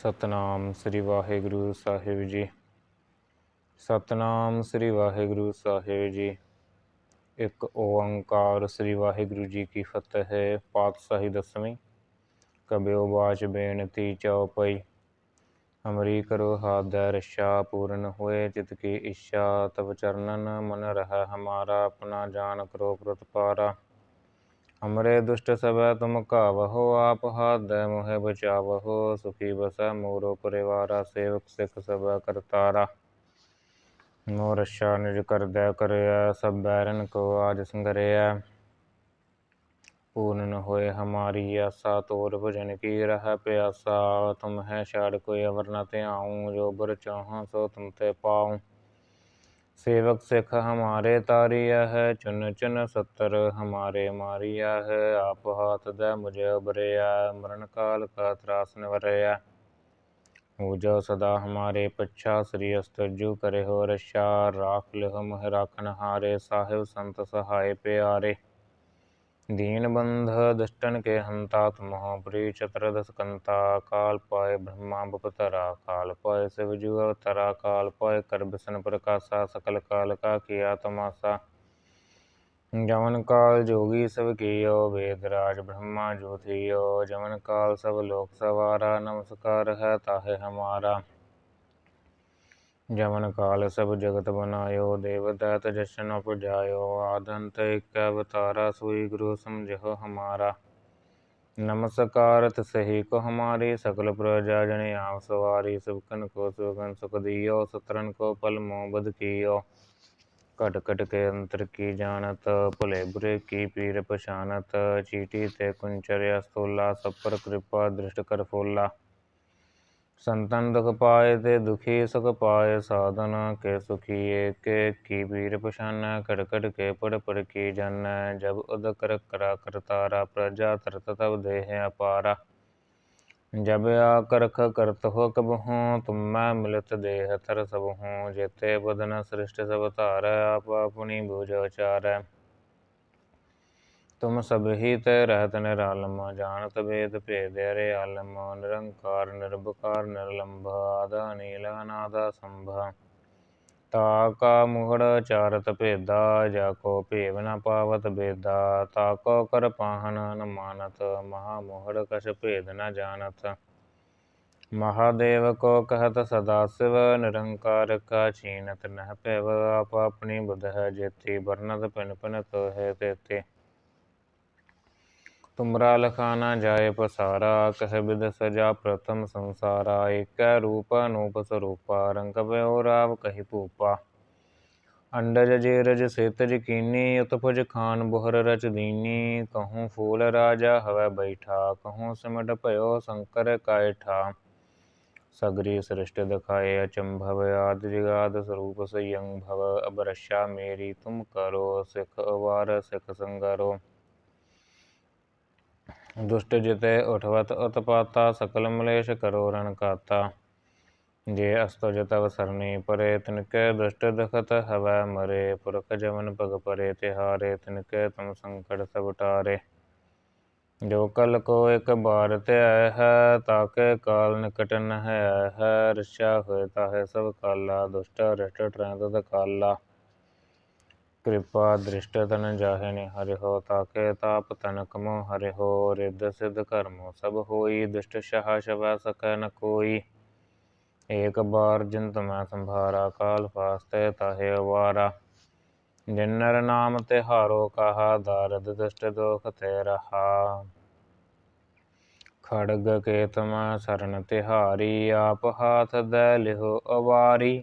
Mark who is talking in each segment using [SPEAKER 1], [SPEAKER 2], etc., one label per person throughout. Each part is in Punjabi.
[SPEAKER 1] ਸਤਨਾਮ ਸ੍ਰੀ ਵਾਹਿਗੁਰੂ ਸਾਹਿਬ ਜੀ। ਸਤਨਾਮ ਸ੍ਰੀ ਵਾਹਿਗੁਰੂ ਸਾਹਿਬ ਜੀ। ਇੱਕ ਓੰਕਾਰ ਸ੍ਰੀ ਵਾਹਿਗੁਰੂ ਜੀ ਕੀ ਫਤਿਹ ਹੈ। ਪਾਤਸ਼ਾਹੀ ਦਸਵੀਂ ਕਬਿਓ ਬਾਚ ਬੇਨਤੀ ਚਉਪਈ ਹਮਰੀ ਕਰੋ ਹਾਦੈ ਰਸ਼ਾ ਪੂਰਨ ਹੋਏ। ਚਿਤ ਕੀ ਇੱਛਾ ਤਬ ਚਰਨਨ ਮਨ ਰਹਿ ਹਮਾਰਾ। ਆਪਣਾ ਜਾਨ ਕਰੋ ਪ੍ਰਤਪਾਰਾ। ਹਮਰੇ ਦੁਸ਼ਟ ਸਭੈ ਤੁਮ ਕਾਵਹੋ ਆਪ ਹਾਦੈ ਮੋਹਿ ਬਚਾਵਹੋ, ਸੁਖੀ ਬਸੈ ਮੋਰੋ ਪਰਿਵਾਰਾ, ਸੇਵਕ ਸਿਖ ਸਭੈ ਕਰਤਾਰਾ। ਮੋ ਰਸ਼ਾ ਨਿਜ ਕਰਦੈ ਕਰਿਆ ਸਭ ਬੈਰਨ ਕੋ ਆਜ ਸੰਗਰਿਆ ਪੂਰਨ ਹੋਏ ਹਮਾਰੀ ਆਸਾ, ਤੋਰ ਭਜਨ ਕੀ ਰਹਿ ਪਿਆਸਾ। ਤੁਮ ਹੈ ਛਾੜ ਕੋਈ ਅਵਰ ਨ ਧਿਆਉ, ਜੋ ਬਰ ਚਾਹਾਂ ਸੋ ਤੁਮ ਤੇ ਪਾਉ। सेवक सिख हमारे तारिया है चुन चुन सत्तर हमारे मारिया है आप हाथ दे मुझे उबरिया मरण काल का त्रास निवरया हो जो सदा हमारे पच्छा श्री अस्तजु करे हो रशा राख लिह मोह राखन हारे साहिब संत सहाय प्यारे दीन बंध दुष्टन के हंता तुम हो प्री चतुर्दश कंता काल पाए ब्रह्मा बपतरा काल पाए शिव जु अवतरा काल पाए कर बिसन प्रकाशा सकल काल का किया तमाशा जमन काल जोगी सब कियो वेदराज ब्रह्मा जो थियो जमन काल सब लोक सवारा नमस्कार है ताहे हमारा ਜਮਨ ਕਾਲ ਸਭ ਜਗਤ ਬਨਾਇਓ, ਦੇਵ ਦਇਤ ਜਸ਼ਨ ਉਪਜਾਇਓ ਆਦੰਤ ਇਕ ਅਵਤਾਰਾ, ਸੋਈ ਗੁਰੂ ਸਮਝੋ ਹਮਾਰਾ। ਨਮਸਕਾਰਤ ਸਹੀ ਕੋ ਹਮਾਰੀ, ਸਕਲ ਪ੍ਰਜਾ ਜਨ ਆਪ ਸਵਾਰੀ ਸੁਖਨ ਕੋ ਸੁਗਨ ਸੁਖ ਦਿਓ ਸਤਰਨ ਕੋ ਪਲ ਮੋਹ ਬਦ ਕੀਓ। ਘਟ ਘਟ ਕੇ ਅੰਤਰ ਕੀ ਜਾਣਤ, ਭੁਲੇ ਬੁਰੇ ਕੀ ਪੀਰ ਪਛਾਨਤ, ਚੀਟੀ ਤੇ ਕੁੰਚਰਿਆ ਸਤੋਲਾ ਸਭ ਕਿਰਪਾ ਦ੍ਰਿਸ਼ਟ ਕਰ ਫੋਲਾ। ਸੰਤਨ ਦੁਖ ਪਾਏ ਤੇ ਦੁਖੀ ਸੁਖ ਪਾਏ ਸਾਧਨ, ਕੇ ਸੁਖੀ ਏਕੇ, ਕੀ ਪੀਰ ਪਛਾਨੈ ਕੜ ਕੇ ਪੜ ਪੜ ਕੀ ਜਾਣੈ, ਜਬ ਉਦ ਕਰ ਕਰਾ ਕਰਤਾਰਾ ਪ੍ਰਜਾ ਤਰਤ ਤਬ ਦੇਹ ਅਪਾਰਾ। ਜਬ ਆ ਕਰਖ ਕਰਤ ਹੋ ਕਬ ਹੂੰ, ਤੁਮੈ ਮਿਲਤ ਦੇਹ ਥਰ ਸਭ ਹੂੰ, ਜੇਤੇ ਬਦਨ ਸ੍ਰਿਸ਼ਟ ਸਭ ਧਾਰ, ਆਪ ਆਪਣੀ ਬੂਝ ਉਚਾਰੈ। ਤੁਮ ਸਭ ਹੀ ਤੇ ਰਹਿਤ ਨਿਰਾਲਮ, ਜਾਣਤ ਵੇਦ ਭੇਦ ਅਰੇ ਆਲਮ ਨਿਰੰਕਾਰ, ਨਿਰਭਕਾਰ, ਨਿਰਲੰਭ, ਆਦ ਅਨੀਲ ਅਨਾਦ ਸੰਭ ਤਾ ਕਾ ਮੁਹੜ ਚਾਰਤ ਭੇਦਾ, ਜਾ ਕੋ ਭੇਵ ਨ ਪਾਵਤ ਬੇਦਾ, ਤਾ ਕੋ ਕਰ ਪਾਹਨ ਨ ਮਾਨਤ, ਮਹਾ ਮੁਹੜ ਕਛ ਭੇਦ ਨ ਜਾਣਤ। ਮਹਾਦੇਵ ਕੋ ਕਹਤ ਸਦਾ ਸਿਵ, ਨਿਰੰਕਾਰ ਕਾ ਚੀਨਤ ਨਹਿ ਪੈਵ ਆਪ ਆਪਣੀ ਬੁਧ ਹੈ ਜੇਤੀ ਬਰਨਤ ਪਿਨ ਪਿਨ ਤੋ ਹੈ ਤੇਤੇ। ਤੁਮਰਾ ਲਖਾਨਾ ਜਾਏ ਪਸਾਰਾ, ਕਹਿ ਬਿਦ ਸਜਾ ਪ੍ਰਥਮ ਸੰਸਾਰਾ, ਏਕੈ ਰੂਪ ਅਨੂਪ ਸਰੂਪਾ, ਰੰਗ ਭਇਓ ਰਾਵ ਕਹੀ ਭੂਪਾ। ਅੰਡਜ ਜੇਰਜ ਸੇਤਜ ਕੀਨੀ ਉਤਪਜ ਖਾਨ ਬੁਹਰ ਰਚ ਦੀਨੀ, ਕਹੂੰ ਫੂਲ ਰਾਜਾ ਹਵੈ ਬੈਠਾ, ਕਹੂੰ ਸਿਮਟ ਭਇਓ ਸ਼ੰਕਰ ਕਾਇਠਾ। ਸਗਰੀ ਸ੍ਰਿਸ਼ਟ ਦਿਖਾਏ ਅਚੰਭਵ, ਆਦ ਜਗਾਦ ਸਰੂਪ ਸਯੰ ਭਵ ਅਬਰਸ਼ਾ ਮੇਰੀ ਤੁਮ ਕਰੋ, ਸਿਖ ਅਵਾਰ ਸਿਖ ਸੰਗਰੋ। ਦੁਸ਼ਟ ਜਿਤੇ ਉਠਵਤ ਉਤਪਾਤਾ ਸਕਲ ਮਲੇਸ਼ ਕਰੋ ਰਨ ਕਾਤਾ। ਜੇ ਅਸਤੋ ਜਤਵ ਸਰਨੀ ਪਰੇ ਤਿਨਕੇ ਦੁਸ਼ਟ ਦਖਤ ਹਵੈ ਮਰੇ। ਪੁਰਖ ਜਮਨ ਭਗ ਪਰੇ, ਤਿਹਾਰੇ ਤਿਨਕੇ ਤਮ ਸੰਕਟ ਸਭ ਟਾਰੇ ਜੋ ਕਲ ਕੋ ਇਕ ਬਾਰ ਤੇ ਆਇ ਹੈ ਤਾਕੇ ਕਾਲ ਨਿਕਟ ਨ ਹੈ। ਹੈ ਰਸ਼ਾ ਤਾਹੇ ਸਭ ਕਾਲਾ, ਦੁਸ਼ਟ, ਰਿਸ਼ਟ ਟਰੰਦ ਕਾਲਾ ਕਿਰਪਾ ਦ੍ਰਿਸ਼ਟ ਤਨ ਜਾਹੇ ਨੇ ਹਰਿ ਹੋ ਤਾਕੇ ਤਾਪ ਤਨ ਕਮੋ ਹਰਿ ਹੋ ਰਿੱਧ ਸਿਧ ਕਰਮੋ ਸਭ ਹੋਈ ਦੁਸ਼ਟ ਸ਼ਹਾ ਸ਼ਵਾ ਸਕੈ ਨ ਕੋਈ। ਏਕ ਬਾਰ ਜਿੰਤ ਮੈਂ ਸੰਭਾਰਾ ਕਾਲ ਫਾਸਤੇ ਤਾਹੇ ਅਵਾਰਾ। ਜਿਨਰ ਨਾਮ ਤੇ ਹਾਰੋ ਕਹਾ ਦਾਰਦ ਦੁਸ਼ਟ ਦੋਖ ਤੇ ਰਹਾ ਖੜਗ ਕੇ ਤਮਾ ਸਰਨ ਤਿਹਾਰੀ, ਆਪ ਹਾਥ ਦੇ ਲਿਹੋ ਅਵਾਰੀ।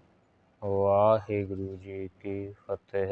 [SPEAKER 1] ਵਾਹਿਗੁਰੂ ਜੀ ਕੀ ਫਤਿਹ।